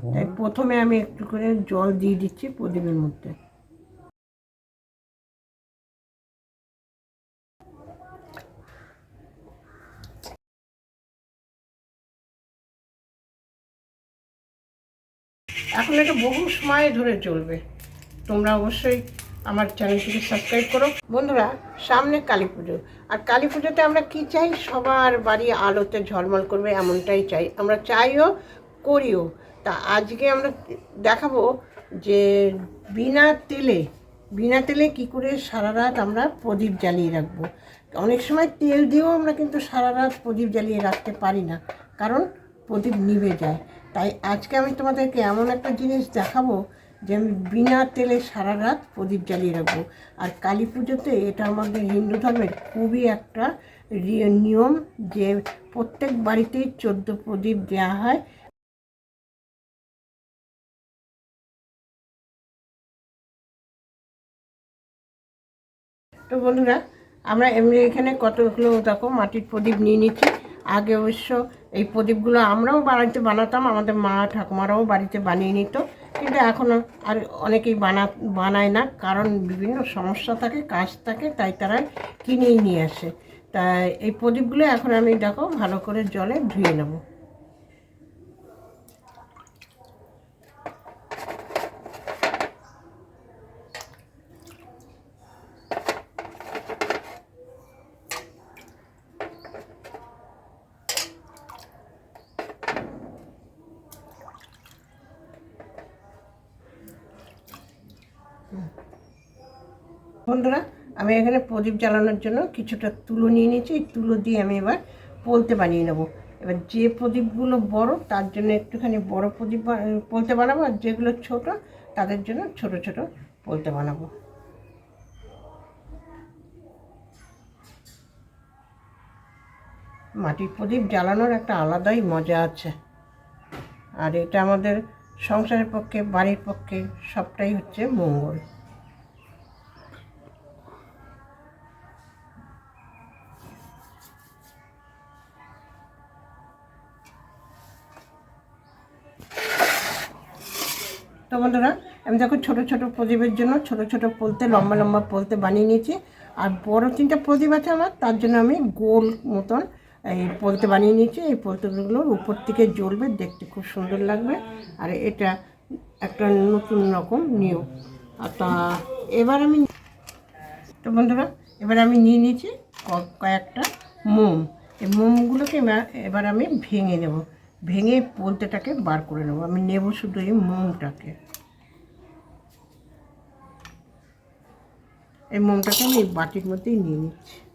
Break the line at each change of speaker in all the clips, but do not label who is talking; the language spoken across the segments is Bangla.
তাই প্রথমে আমি একটু করে জল দিয়ে দিচ্ছি প্রদীপের মধ্যে। এখন এটা বহু সময় ধরে চলবে। তোমরা অবশ্যই আমার চ্যানেলটিকে সাবস্ক্রাইব করো। বন্ধুরা, সামনে কালী পুজো। আর কালী পুজোতে আমরা কি চাই? সবার বাড়ি আলোতে ঝলমল করবে, এমনটাই চাই। আমরা চাইও, করিও। তা আজকে আমরা দেখাবো যে বিনা তেলে বিনা তেলে কি করে সারা রাত আমরা প্রদীপ জ্বালিয়ে রাখব। অনেক সময় তেল দিয়েও আমরা কিন্তু সারা রাত প্রদীপ জ্বালিয়ে রাখতে পারি না, কারণ প্রদীপ নিভে যায়। তাই আজকে আমি তোমাদেরকে এমন একটা জিনিস দেখাবো যে আমি বিনা তেলে সারা রাত প্রদীপ জ্বালিয়ে রাখব। আর কালী পুজোতে এটা আমাদের হিন্দু ধর্মের খুবই একটা নিয়ম যে প্রত্যেক বাড়িতেই চোদ্দ প্রদীপ দেওয়া হয়। তো বন্ধুরা, আমরা এমনি এখানে কতগুলো দেখো, মাটির প্রদীপ নিয়ে নিচ্ছি। আগে অবশ্য এই প্রদীপগুলো আমরাও বাড়িতে বানাতাম, আমাদের মা ঠাকুমারাও বাড়িতে বানিয়ে নিত। কিন্তু এখন আর অনেকেই বানা, বানায় না, কারণ বিভিন্ন সমস্যা থাকে, কাজ থাকে, তাই তারা কিনেই নিয়ে আসে। তাই এই প্রদীপগুলো এখন আমি দেখো, ভালো করে জলে ধুয়ে নেব। বন্ধুরা, আমি এখানে প্রদীপ জ্বালানোর জন্য কিছুটা তুলো নিয়ে নিয়েছি। এই তুলো দিয়ে আমি এবার পোলতে বানিয়ে নেব। এবার যে প্রদীপগুলো বড়, তার জন্য একটুখানি বড় প্রদীপ পোলতে বানাবো, আর যেগুলো ছোট, তাদের জন্য ছোট ছোট পোলতে বানাবো। মাটির প্রদীপ জ্বালানোর একটা আলাদাই মজা আছে। আর এটা আমাদের সংসারের পক্ষে, বাড়ির পক্ষে সবটাই হচ্ছে মঙ্গল। তো বন্ধুরা, আমি দেখো ছোট ছোট প্রদীপের জন্য ছোট ছোট পলতে, লম্বা লম্বা পলতে বানিয়ে নিয়েছি। আর বড় তিনটা প্রদীপ আছে আমার, তার জন্য আমি গোল মতন এই পলতে বানিয়ে নিয়েছি, এই পলতেগুলোর উপর থেকে জ্বলবে, দেখতে খুব সুন্দর লাগবে। আর এটা একটা নতুন রকম নিয়ম আর তা এবার আমি তো বন্ধুরা, এবার আমি নিয়ে নিয়েছি কয়েকটা মোম। এই মোমগুলোকে এবার- আমি ভেঙে নেব। ভেঙে পলতেটাকে বার করে নেব। আমি নেব শুধু এই মোমটাকে। এই মোমটাকে আমি বাটির মধ্যেই নিয়ে নিচ্ছি।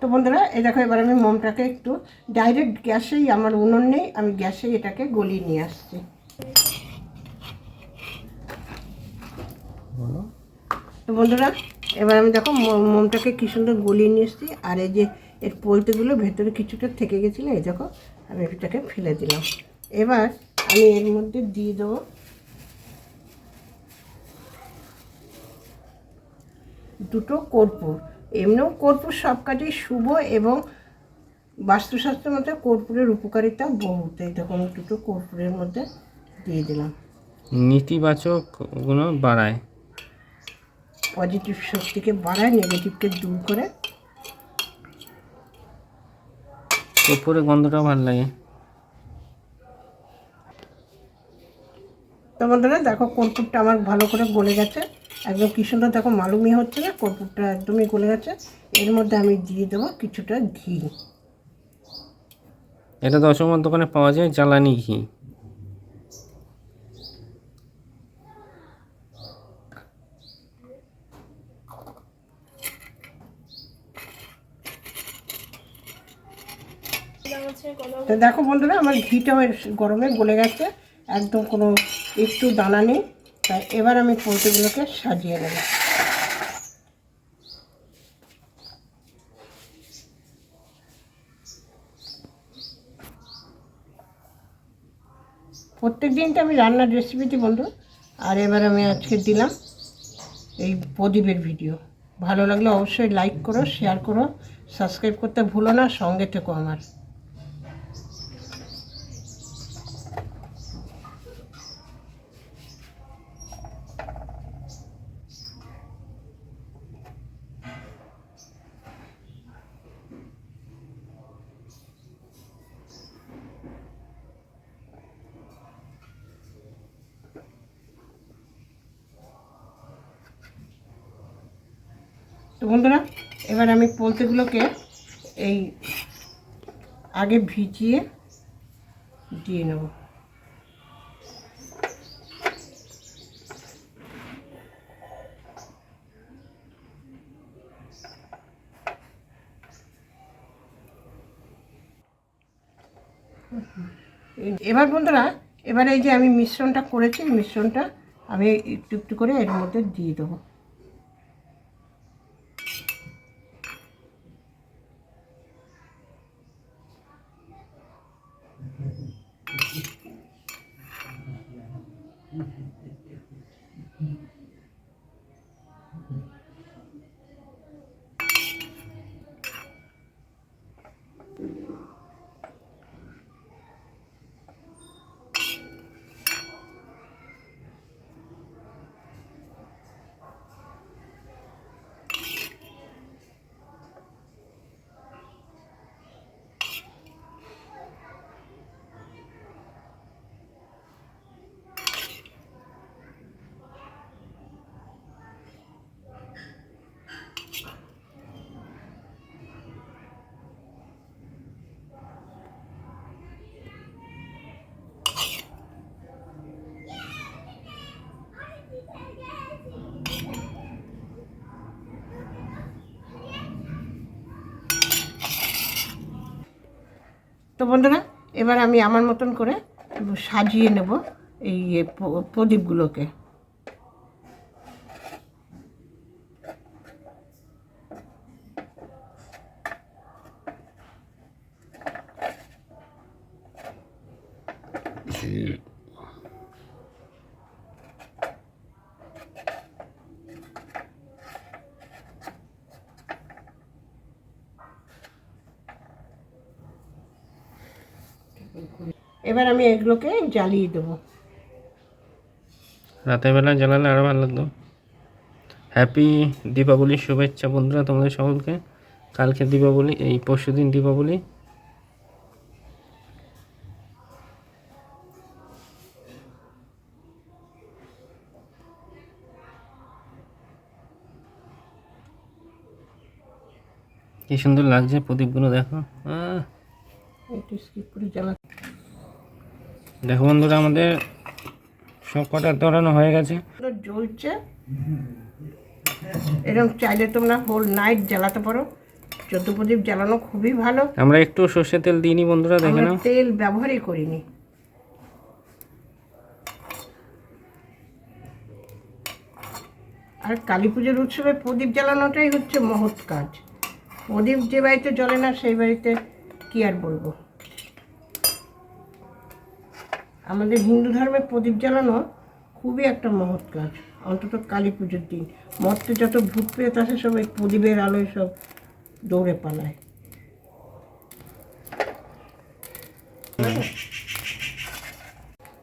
তো বন্ধুরা, এই দেখো, এবার আমি মোমটাকে একটু ডাইরেক্ট গ্যাসেই, আমার উনুন নেই, আমি গ্যাসেই এটাকে গলিয়ে নিয়ে আসছি। তো বন্ধুরা এবার আমি দেখো মোমটাকে কি সুন্দর গলিয়ে নিয়ে এসেছি, আর এই যে এর পোলতেগুলো ভেতরে কিছুটা থেকে গেছিল, এই দেখো, আমি এটাকে ফেলে দিলাম। এবার আমি এর মধ্যে দিয়ে দেবো দুটো কর্পূর। এমনিও কর্পূর সব কাজেই শুভ এবং বাস্তুশাস্ত্রের মধ্যে কর্পূরের উপকারিতা বহুত। আমি দুটো কর্পূরের মধ্যে দিয়ে দিলাম।
নেতিবাচকগুলো বাড়ায়।
পজিটিভ শক্তিকে বাড়ায় নেগেটিভকে দূর করে।
উপরে গন্ধটাও ভালো লাগে।
তো বন্ধুরা দেখো কর্পূরটা আমার ভালো করে গলে গেছে। একদম কি সুন্দর দেখো মালুমি হচ্ছে না কর্পূরটা একদমই গলে গেছে। এর মধ্যে আমি দিয়ে দেবো কিছুটা ঘি।
এটা দশমার দোকানে পাওয়া যায় জ্বালানি ঘি।
তো দেখো বন্ধুরা, আমার ঘিটাও গরমে গলে গেছে, একদম কোনো একটু দানা নেই তাই এবার আমি পোলট্রিগুলোকে সাজিয়ে নেব। প্রত্যেক দিন তো আমি রান্নার রেসিপি দিই বন্ধু, আর এবার আমি আজকে দিলাম এই প্রদীপের ভিডিও ভালো লাগলে অবশ্যই লাইক করো শেয়ার করো সাবস্ক্রাইব করতে ভুলো না, সঙ্গে থেকো আমার। তো বন্ধুরা, এবার আমি পোলতেগুলোকে এই আগে ভিজিয়ে দিয়ে নেব। এবার বন্ধুরা, এবার এই যে আমি মিশ্রণটা করেছি মিশ্রণটা আমি একটু একটু করে এর মধ্যে দিয়ে দেবো। তো বন্ধুরা এবার আমি আমার মতন করে সাজিয়ে নেব এই এ প্রদীপগুলোকে। এবার আমি এগুলোকে জ্বালিয়ে দেবো।
রাতের বেলা জ্বালালে আরও ভালো লাগতো। হ্যাপি দীপাবলির শুভেচ্ছা বন্ধুরা তোমাদের সকলকে। কালকে দীপাবলি এই পরশু দিন দীপাবলি কি সুন্দর লাগছে প্রদীপগুলো দেখো।
একটু স্কিপ করে জ্বালা
দেখো বন্ধুরা আমাদের সব কটা ধরানো হয়ে গেছে।
জ্বলছে। এরকম চাইলে তোমরা হোল নাইট জ্বালাতে পারো। চোদ্দ প্রদীপ জ্বালানো খুবই ভালো।
আমরা একটু সর্ষে তেল দিইনি বন্ধুরা দেখে নাও।
তেল ব্যবহারই করিনি। আর কালী পুজোর উৎসবে প্রদীপ জ্বালানোটাই হচ্ছে মহৎ কাজ। প্রদীপ যে বাড়িতে জ্বলে না সেই বাড়িতে কি আর বলব? আমাদের হিন্দু ধর্মে প্রদীপ জ্বালানো খুবই একটা মহৎ কাজ। অন্তত কালী পুজোর দিন। মর্তে যত ভূত পেয়ে আসে সব এই প্রদীপের আলোয় সব দৌড়ে পালায়।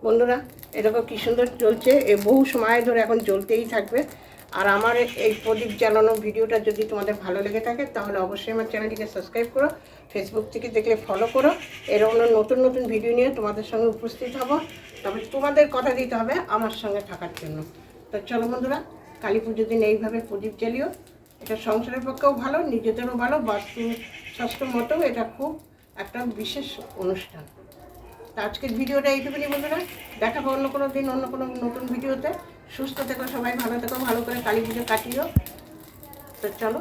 বন্ধুরা, এরকম কি সুন্দর চলছে। এ বহু সময় ধরে এখন জ্বলতেই থাকবে। আর আমার এই প্রদীপ জ্বালানো ভিডিওটা যদি তোমাদের ভালো লেগে থাকে, তাহলে অবশ্যই আমার চ্যানেলটিকে সাবস্ক্রাইব করো। ফেসবুক থেকে দেখলে ফলো করো। এরকম নতুন নতুন ভিডিও নিয়ে তোমাদের সঙ্গে উপস্থিত হব। তবে তোমাদের কথা দিতে হবে আমার সঙ্গে থাকার জন্য। তো চলো বন্ধুরা, কালী পুজোর দিন এইভাবে প্রদীপ জ্বালিও। এটা সংসারের পক্ষেও ভালো, নিজেদেরও ভালো বাস্তু শাস্ত্র মতো এটা খুব একটা বিশেষ অনুষ্ঠান। তো আজকের ভিডিওটা এইটুকুনি বন্ধুরা। দেখাবো অন্য কোনো দিন, অন্য কোনো নতুন ভিডিওতে। সুস্থ থেকো সবাই, ভালো থেকো, ভালো করে কালী পুজো কাটিও। তো চলো।